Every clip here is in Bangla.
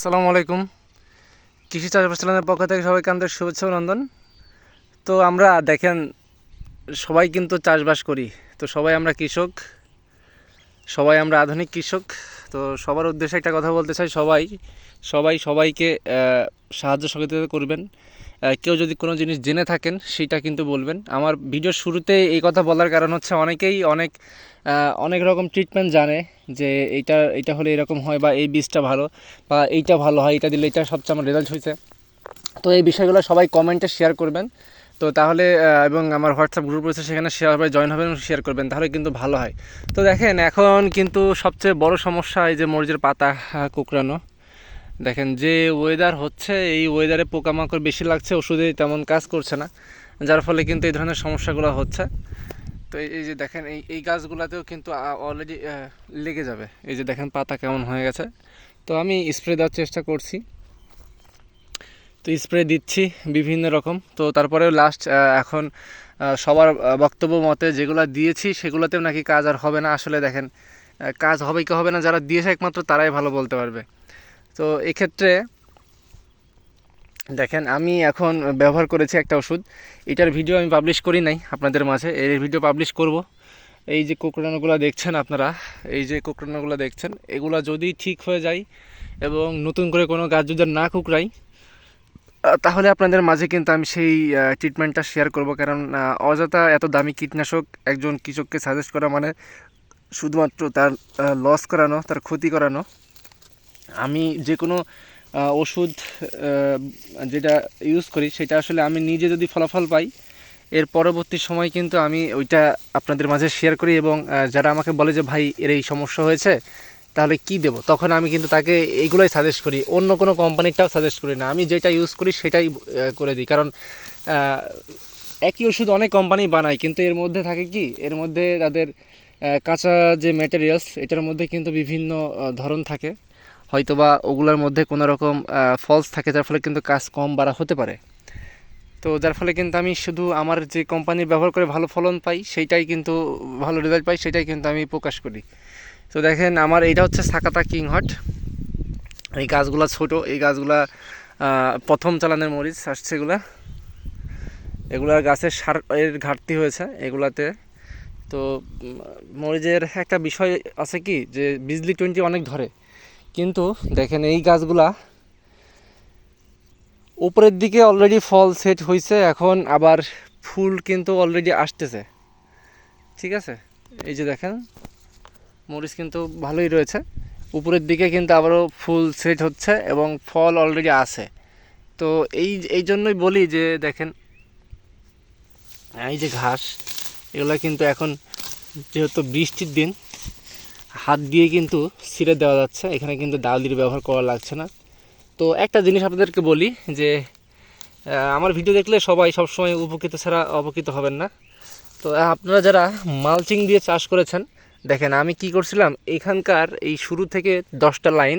আসসালামু আলাইকুম। কৃষি চাষবাস চ্যানেলের পক্ষ থেকে সবাইকে আমাদের শুভেচ্ছা অভিনন্দন। তো আমরা দেখেন, সবাই কিন্তু চাষবাস করি। তো সবাই আমরা কৃষক, সবাই আমরা আধুনিক কৃষক। তো সবার উদ্দেশ্যে একটা কথা বলতে চাই সবাই। সবাই সবাইকে সাহায্য সহযোগিতা করবেন। কেউ যদি কোনো জিনিস জেনে থাকেন সেটা কিন্তু বলবেন। আমার ভিডিওর শুরুতে এই কথা বলার কারণ হচ্ছে অনেকেই অনেক অনেক রকম ট্রিটমেন্ট জানে যে এইটা এইটা হলে এরকম হয় বা এই বীজটা ভালো বা এইটা ভালো হয় এটা দিলে এটা সবচেয়ে আমার রেজাল্ট হয়েছে। তো এই বিষয়গুলো সবাই কমেন্টে শেয়ার করবেন। তো তাহলে এবং আমার হোয়াটসঅ্যাপ গ্রুপ রয়েছে সেখানে শেয়ার হবে জয়েন হবেন শেয়ার করবেন তাহলে কিন্তু ভালো হয়। তো দেখেন এখন কিন্তু সবচেয়ে বড় সমস্যা এই যে মরিচের পাতা আহ, কুকড়ানো। দেখেন, যে ওয়েদার হচ্ছে, এই ওয়েদারে পোকামাকড় বেশি লাগছে, ওষুধে তেমন কাজ করছে না, যার ফলে কিন্তু এই ধরনের সমস্যাগুলো হচ্ছে। তো এই- যে দেখেন, এই এই গাছগুলোতেও কিন্তু অলরেডি লেগে যাবে। এই যে দেখেন, পাতা কেমন হয়ে গেছে। তো আমি স্প্রে দেওয়ার চেষ্টা করছি। তো স্প্রে দিচ্ছি বিভিন্ন রকম। তো তারপরে লাস্ট এখন সবার বক্তব্য মতে যেগুলো দিয়েছি, সেগুলোতেও নাকি কাজ আর হবে না। আসলে দেখেন কাজ হবে কি হবে না, যারা দিয়েছে একমাত্র তারাই ভালো বলতে পারবে। তো এক্ষেত্রে দেখেন, আমি এখন ব্যবহার করেছি একটা ওষুধ। এটার ভিডিও আমি পাবলিশ করি নাই আপনাদের মাঝে। এর ভিডিও পাবলিশ করব। এই যে কোকড়ানোগুলো দেখছেন আপনারা, এই যে কোকড়ানোগুলো দেখছেন, এগুলো যদি ঠিক হয়ে যায় এবং নতুন করে কোনো গাছ যদি না কুকড়াই তাহলে আপনাদের মাঝে কিন্তু আমি সেই ট্রিটমেন্টটা শেয়ার করব। কারণ অযথা এত দামি কীটনাশক একজন কৃষককে সাজেস্ট করা মানে শুধুমাত্র তার লস করানো, তার ক্ষতি করানো। আমি যে কোনো ওষুধ যেটা ইউজ করি, সেটা আসলে আমি নিজে যদি ফলাফল পাই, এর পরবর্তী সময় কিন্তু আমি ওইটা আপনাদের মাঝে শেয়ার করি এবং যারা আমাকে বলে যে, ভাই, এর এই সমস্যা হয়েছে, তাহলে কি দেব? তখন আমি কিন্তু তাকে এইগুলোই সাজেস্ট করি। অন্য কোনো কোম্পানিরটাও সাজেস্ট করি না। আমি যেটা ইউজ করি, সেটাই করে দিই। কারণ একই ওষুধ অনেক কোম্পানি বানায়, কিন্তু এর মধ্যে থাকে কি, এর মধ্যে তাদের কাঁচা যে ম্যাটেরিয়ালস এটার মধ্যে কিন্তু বিভিন্ন ধরন থাকে। হয়তোবা ওগুলোর মধ্যে কোনো রকম ফলস থাকে, যার ফলে কিন্তু কাজ কম বাড়া হতে পারে। তো যার ফলে কিন্তু আমি শুধু আমার যে কোম্পানি ব্যবহার করে ভালো ফলন পাই, সেইটাই কিন্তু, ভালো রেজাল্ট পাই, সেটাই কিন্তু আমি প্রকাশ করি। তো দেখেন, আমার এইটা হচ্ছে সাকাতা কিং হট। এই গাছগুলা ছোট, এই গাছগুলা প্রথম চালানের মরিচ আসছে এগুলা। এগুলার গাছের সার, এর ঘাটতি হয়েছে এগুলাতে। তো মরিচের একটা বিষয় আছে কি, যে বিজলি টোয়েন্টি অনেক ধরে। কিন্তু দেখেন এই গাছগুলা উপরের দিকে অলরেডি ফল সেট হয়েছে এখন আবার ফুল কিন্তু অলরেডি আসতেছে। ঠিক আছে? এই যে দেখেন, মরিচ কিন্তু ভালোই রয়েছে। উপরের দিকে কিন্তু আবারও ফুল সেট হচ্ছে এবং ফল অলরেডি আছে। তো এই এই জন্যই বলি যে দেখেন, এই যে ঘাস, এগুলো কিন্তু এখন যেহেতু বৃষ্টির দিন হাত দিয়ে কিন্তু ছিঁড়ে দেওয়া যাচ্ছে। এখানে কিন্তু ডালির ব্যবহার করা লাগছে না। তো একটা জিনিস আপনাদেরকে বলি যে আমার ভিডিও দেখলে সবাই সবসময় উপকৃত ছাড়া অপকৃত হবেন না। তো আপনারা যারা মালচিং দিয়ে চাষ করেছেন, দেখেন আমি কি করছিলাম? এখানকার এই শুরু থেকে দশটা লাইন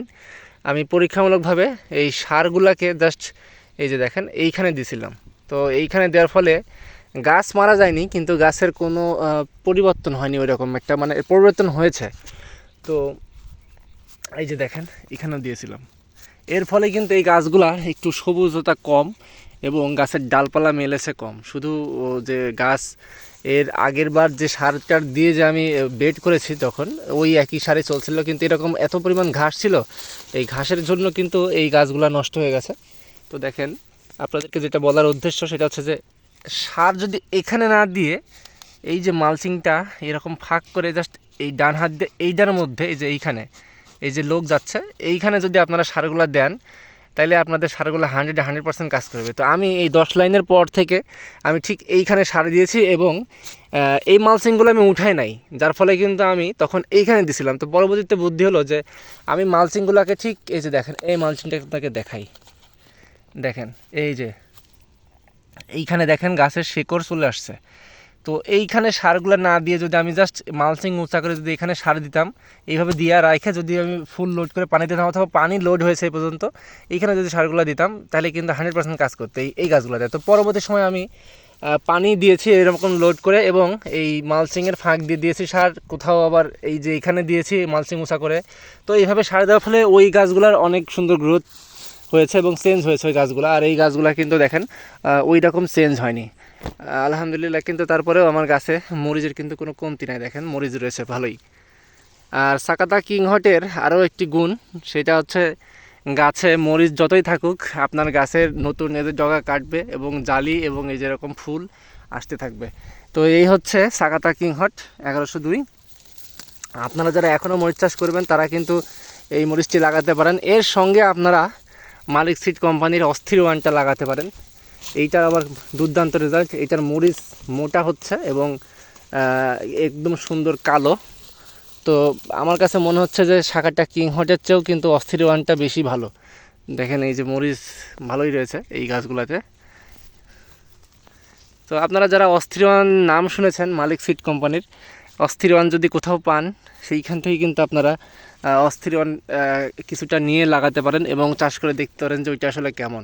আমি পরীক্ষামূলকভাবে এই সারগুলাকে জাস্ট এই যে দেখেন, এইখানে দিছিলাম। তো এইখানে দেওয়ার ফলে গাছ মারা যায়নি, কিন্তু গাছের কোনো পরিবর্তন হয়নি ওই রকম একটা মানে পরিবর্তন হয়েছে। তো এই যে দেখেন, এখানেও দিয়েছিলাম। এর ফলে কিন্তু এই গাছগুলা একটু সবুজতা কম এবং গাছের ডালপালা মেলেছে কম। শুধু যে গাছ, এর আগের বার যে সারটার দিয়ে যে আমি বেড করেছি তখন, ওই একই সারে চলছিল। কিন্তু এরকম এত পরিমাণ ঘাস ছিল, এই ঘাসের জন্য কিন্তু এই গাছগুলো নষ্ট হয়ে গেছে। তো দেখেন, আপনাদেরকে যেটা বলার উদ্দেশ্য সেটা হচ্ছে যে, সার যদি এখানে না দিয়ে এই যে মালচিংটা এরকম ফাঁক করে জাস্ট এই ডান হাত দিয়ে, এইটার মধ্যে, এই যে এইখানে, এই যে লোক যাচ্ছে, এইখানে যদি আপনারা সারগুলো দেন তাহলে আপনাদের সারগুলো হান্ড্রেডে হান্ড্রেড পার্সেন্ট কাজ করবে। তো আমি এই দশ লাইনের পর থেকে আমি ঠিক এইখানে সার দিয়েছি এবং এই মালচিংগুলো আমি উঠাই নাই। যার ফলে কিন্তু আমি তখন এইখানে দিছিলাম। তো পরবর্তীতে বুদ্ধি হলো যে, আমি মালচিংগুলোকে ঠিক, এই যে দেখেন, এই মালচিংটা আপনাকে দেখাই। দেখেন, এই যে, এইখানে দেখেন গাছের শেকড় চলে আসছে। তো এইখানে সারগুলো না দিয়ে যদি আমি জাস্ট মালচিং উঁচা করে যদি এখানে সার দিতাম, এইভাবে দিয়ে রাখে যদি আমি ফুল লোড করে পানি দিতাম, অথবা পানি লোড হয়েছে এই পর্যন্ত, এইখানে যদি সারগুলো দিতাম, তাহলে কিন্তু হান্ড্রেড পার্সেন্ট কাজ করতে এই গাছগুলোতে। তো পরবর্তী সময় আমি পানি দিয়েছি এরকম লোড করে এবং এই মালচিংয়ের ফাঁক দিয়ে দিয়েছি সার, কোথাও আবার এই যে এখানে দিয়েছি মালসিং উঁচা করে। তো এইভাবে সার দেওয়ার ফলে ওই গাছগুলোর অনেক সুন্দর গ্রোথ হয়েছে এবং চেঞ্জ হয়েছে ওই গাছগুলো। আর এই গাছগুলো কিন্তু দেখেন ওই রকম চেঞ্জ হয়নি। আলহামদুলিল্লাহ, কিন্তু তারপরেও আমার গাছে মরিচের কিন্তু কোনো কমতি নাই, দেখেন, মরিচ রয়েছে, ভালোই। আর সাকাতা কিংহটের আরও একটি গুণ, সেটা হচ্ছে গাছে মরিচ যতই থাকুক, আপনার গাছের নতুন এদের ডগা কাটবে এবং জালি এবং এই যেরকম ফুল আসতে থাকবে। তো এই হচ্ছে সাকাতা কিংহট এগারোশো দুই। আপনারা যারা এখনও মরিচ চাষ করবেন, তারা কিন্তু এই মরিচটি লাগাতে পারেন। এর সঙ্গে আপনারা মালিক সিট কোম্পানির অস্থির ওয়ানটা লাগাতে পারেন। এইটার আবার দুর্দান্ত রেজাল্ট এইটার মরিচ মোটা হচ্ছে এবং একদম সুন্দর কালো। তো আমার কাছে মনে হচ্ছে যে শাখাটা কিংহটের চেয়েও কিন্তু অস্থির ওয়ানটা বেশি ভালো। দেখেন এই যে মরিচ ভালোই রয়েছে এই গাছগুলোতে। তো আপনারা যারা অস্থির ওয়ান নাম শুনেছেন, মালিক সিড কোম্পানির, অস্থির ওয়ান যদি কোথাও পান, সেইখান থেকে কিন্তু আপনারা অস্থির ওয়ান কিছুটা নিয়ে লাগাতে পারেন এবং চাষ করে দেখতে পারেন যে ওইটা আসলে কেমন।